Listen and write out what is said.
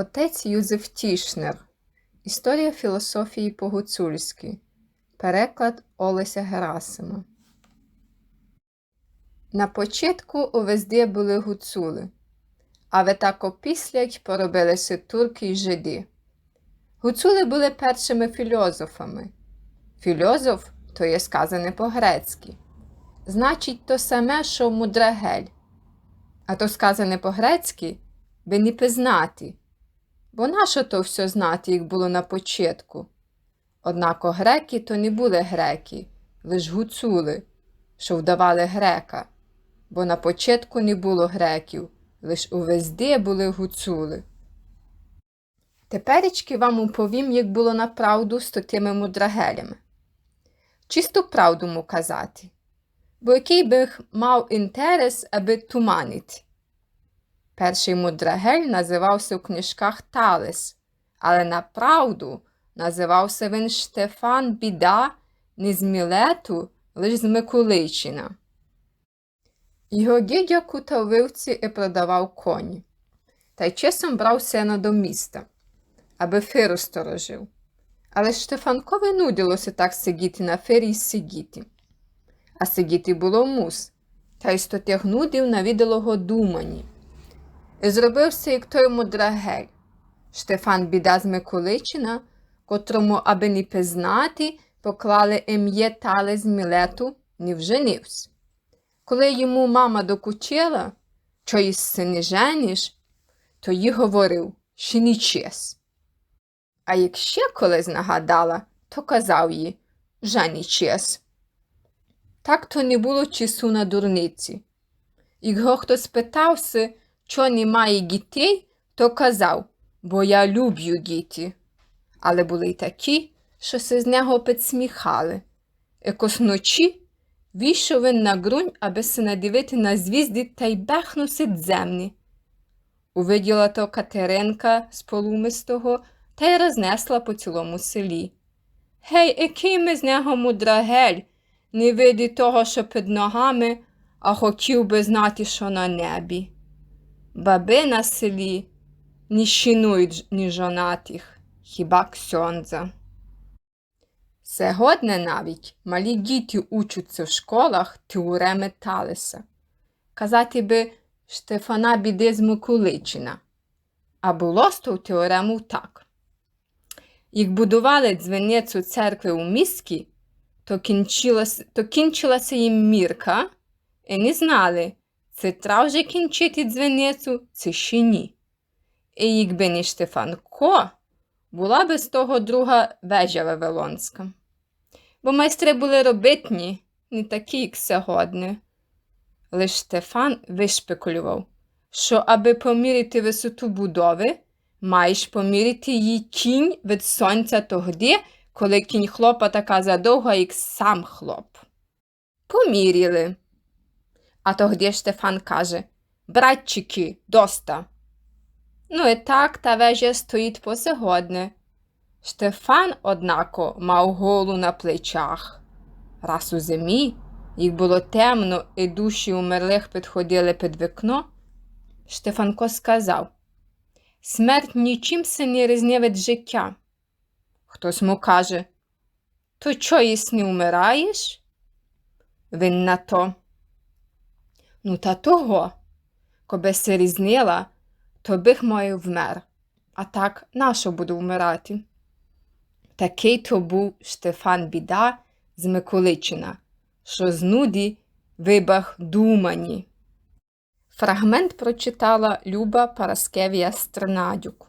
Отець Юзеф Тішнер. Історія філософії по-гуцульськи. Переклад Олеся Герасима. На початку увезде були гуцули, а ви так опіслять поробилися турки й жиди. Гуцули були першими філозофами. Філозоф то є сказане по-грецьки. Значить, то саме, що мудрагель. А то сказане по-грецьки пізнати. Бо нащо то все знати, як було на початку? Однако греки то не були греки, лиш гуцули, що вдавали грека, бо на початку не було греків, лиш увезде були гуцули. Теперечки вам уповім, як було направду з тими мудрагелями. Чисту правду му казати, бо який би мав інтерес, аби туманити. Перший мудрагель називався у книжках Талес, але направду називався він Штефан Біда не з Мілету, лиш з Миколичина. Його дідя кутав вивці і продавав коні, та й часом брав сено до міста, аби фиру сторожив. Але Штефанкові нудилося так сидіти на фері й сидіти. А сидіти було мус, та й сто тих нудів навідалого думані. Зробився, як той мудрагель, Штефан біда з Миколичина, котрому, аби не пізнати, поклали ім'є Тале з Мілету, не вженився. Коли йому мама докучила, що із сини жениш, то їй говорив, що не чес. А як ще колись нагадала, то казав їй, жені чес. Так то не було часу на дурниці. Його хто спитався, що немає дітей, то казав, бо я люблю діти. Але були й такі, що се з нього підсміхали. Якось ночі вийшов він на ґрунь, аби се надивити на звізди та й бехнувся дземні. Увиділа то Катеринка з полумистого та й рознесла по цілому селі. Гей, який ми з нього мудрагель, не види того, що під ногами, а хотів би знати, що на небі. Баби на селі не щінують ні жонатих, хіба ксьондза. Сьогодні навіть малі діти учаться в школах теореми Талеса. Казати би Штефана біди з Миколичина. А було з ту теорему так. Як будували дзвіницю церкви у місті, то кінчилася, то кінчилася їм мірка, і не знали, це тра вже кінчити дзвіницю, це ще ні. І якби не Штефанко, була би з того друга вежа Вавилонська. Бо майстри були робитні, не такі, як сьогодні. Лиш Штефан вишпекулював, що аби поміряти висоту будови, маєш поміряти її кінь від сонця тогди, коли кінь хлопа така задовга, як сам хлоп. Поміряли. А тогді Штефан каже Братчики, доста. Ну і так та вежа стоїть посьогодні. Штефан, однако, мав голу на плечах. Раз у зимі, як було темно і душі умерлих підходили під вікно, Штефанко сказав Смерть нічим се не різне від життя. Хтось му каже, то чо єс не умираєш? Він на то. Ну, та того, коби си різнила, то бих мою вмер, а так нащо буду вмирати? Такий то був Штефан Біда з Миколичина, що з нуді вибах думані. Фрагмент прочитала Люба Параскевія Стрнадюк.